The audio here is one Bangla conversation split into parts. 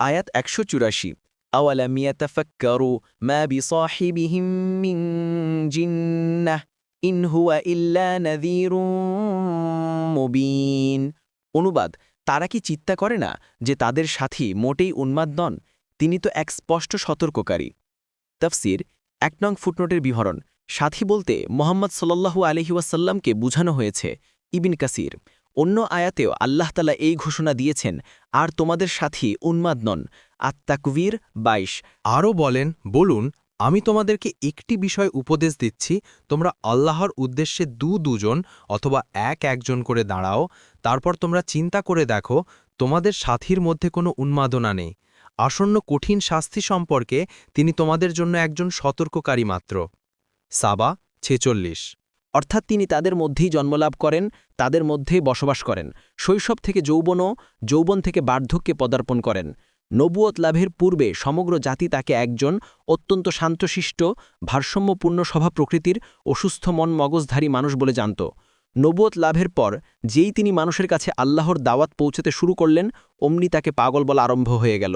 আয়াত একশো চুরাশি أولم يتفكروا ما بصاحبهم من جنة إن هو إلا نذير মুবিন অনুবাদ তারা কি চিন্তা করে না যে তাদের সাথী মোটেই উন্মাদ নন তিনি তো এক স্পষ্ট সতর্ককারী তফসির এক নং ফুটনোটের বিবরণ সাথী বলতে মোহাম্মদ সাল্লাল্লাহু আলহিউসাল্লামকে বুঝানো হয়েছে ইবিন কাসির অন্য আয়াতেও আল্লাহ তালা এই ঘোষণা দিয়েছেন, আর তোমাদের সাথী উন্মাদ নন। আত্মাকবীর বাইশ। আরও বলেন, বলুন, আমি তোমাদেরকে একটি বিষয় উপদেশ দিচ্ছি। তোমরা আল্লাহর উদ্দেশ্যে দু দুজন অথবা এক একজন করে দাঁড়াও। তারপর তোমরা চিন্তা করে দেখো, তোমাদের সাথীর মধ্যে কোনো উন্মাদনা নেই। আসন্ন কঠিন শাস্তি সম্পর্কে তিনি তোমাদের জন্য একজন সতর্ককারী মাত্র। সাবা ছেচল্লিশ। অর্থাৎ তিনি তাদের মধ্যেই জন্মলাভ করেন, তাদের মধ্যেই বসবাস করেন। শৈশব থেকে যৌবনও যৌবন থেকে বার্ধক্যে পদার্পণ করেন। নবুয়ত লাভের পূর্বে সমগ্র জাতি তাকে একজন অত্যন্ত শান্তশিষ্ট, ভারসাম্যপূর্ণ স্বভাব প্রকৃতির অসুস্থ মন মগজধারী মানুষ বলে জানত। নবুয়ত লাভের পর যেই তিনি মানুষের কাছে আল্লাহর দাওয়াত পৌঁছতে শুরু করলেন, অমনি তাকে পাগল বলা আরম্ভ হয়ে গেল।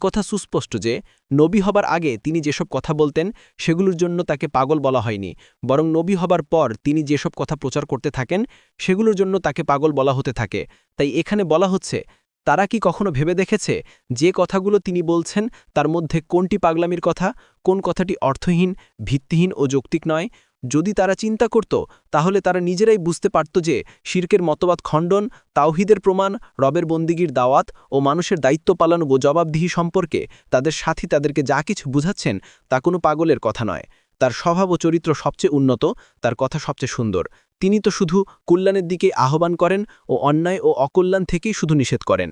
কথা সুস্পষ্ট যে, নবী হবার আগে তিনি যেসব কথা বলতেন, সেগুলোর জন্য তাকে পাগল বলা হয়নি। বরং নবী হবার পর তিনি যেসব কথা প্রচার করতে থাকেন, সেগুলোর জন্য তাকে পাগল বলা হতে থাকে। তাই এখানে বলা হচ্ছে, তারা কি কখনো ভেবে দেখেছে যে কথাগুলো তিনি বলছেন তার মধ্যে কোনটি পাগলামির কথা, কোন কথাটি অর্থহীন, ভিত্তিহীন ও যৌক্তিক নয়? যদি তারা চিন্তা করত, তাহলে তারা নিজেরাই বুঝতে পারত যে শির্কের মতবাদ খণ্ডন, তাওহিদের প্রমাণ, রবের বন্দিগির দাওয়াত ও মানুষের দায়িত্ব পালন ও জবাবদিহি সম্পর্কে তাদের সাথী তাদেরকে যা কিছু বুঝাচ্ছেন তা কোনো পাগলের কথা নয়। তার স্বভাব ও চরিত্র সবচেয়ে উন্নত, তার কথা সবচেয়ে সুন্দর। তিনি তো শুধু কল্যাণের দিকে আহ্বান করেন ও অন্যায় ও অকল্যাণ থেকেই শুধু নিষেধ করেন।